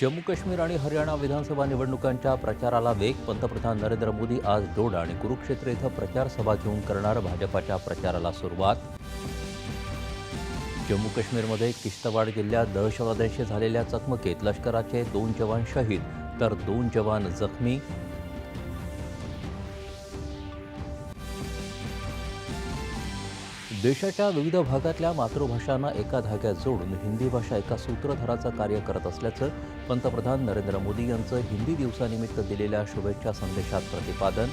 जम्मू काश्मीर आणि हरियाणा विधानसभा निवडणुकांच्या प्रचाराला वेग पंतप्रधान नरेंद्र मोदी आज डोडा आणि कुरुक्षेत्र इथं प्रचार सभा घेऊन करणार भाजपाच्या प्रचाराला सुरुवात. जम्मू काश्मीरमध्ये किश्तवाड जिल्ह्यात दहशतवाद्यांशी झालेल्या चकमकीत लष्कराचे दोन जवान शहीद तर दोन जवान जखमी. देशाच्या विविध भागातल्या मातृभाषांना एका धाग्यात जोडून हिंदी भाषा एका सूत्रधाराचं कार्य करत असल्याचं पंतप्रधान नरेंद्र मोदी यांचं हिंदी दिवसानिमित्त दिलेल्या शुभेच्छा संदेशात प्रतिपादन.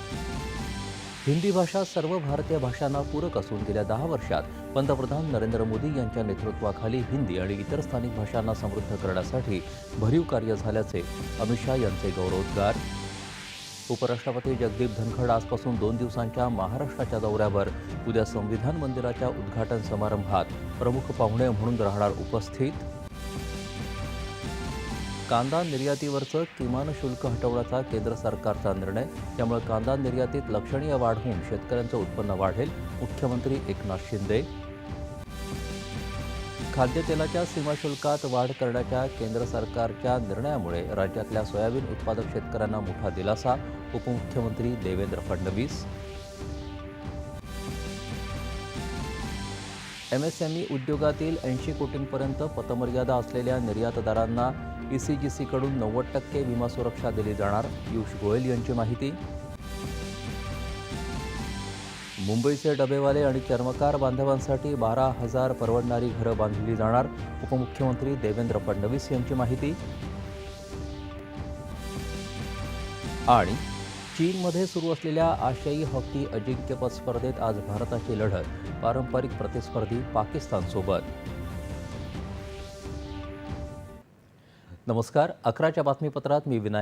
हिंदी भाषा सर्व भारतीय भाषांना पूरक असून गेल्या दहा वर्षात पंतप्रधान नरेंद्र मोदी यांच्या नेतृत्वाखाली हिंदी आणि इतर स्थानिक भाषांना समृद्ध करण्यासाठी भरीव कार्य झाल्याचे अमित शाह यांचे गौरवोद्गार. उपराष्ट्रपती जगदीप धनखड आजपासून दोन दिवसांच्या महाराष्ट्राच्या दौऱ्यावर. उद्या संविधान मंदिराच्या उद्घाटन समारंभात प्रमुख पाहुणे म्हणून राहणार उपस्थित. कांदा निर्यातीवरचं किमान शुल्क हटवण्याचा केंद्र सरकारचा निर्णय. त्यामुळे कांदा निर्यातीत लक्षणीय वाढ होऊन शेतकऱ्यांचं उत्पन्न वाढेल. मुख्यमंत्री एकनाथ शिंदे खाद्यतेलाच्या सीमाशुल्कात वाढ करण्याच्या केंद्र सरकारच्या निर्णयामुळे राज्यातल्या सोयाबीन उत्पादक शेतकऱ्यांना मोठा दिलासा उपमुख्यमंत्री देवेंद्र फडणवीस. एमएसएमई उद्योगातील ऐंशी कोटींपर्यंत पतमर्यादा असलेल्या निर्यातदारांना ईसीजीसीकडून नव्वद टक्के विमा सुरक्षा दिली जाणार पियुष गोयल यांची माहिती. मुंबईचे डबेवाले आणि चर्मकार बांधवांसाठी बारा हजार परवडणारी घरं बांधली जाणार उपमुख्यमंत्री देवेंद्र फडणवीस यांची माहिती. आणि चीनमध्ये सुरू असलेल्या आशियाई हॉकी अजिंक्यपद स्पर्धेत आज भारताची लढत पारंपरिक प्रतिस्पर्धी पाकिस्तानसोबत. नमस्कार अकराच्या बातमीपत्रात मी विनायक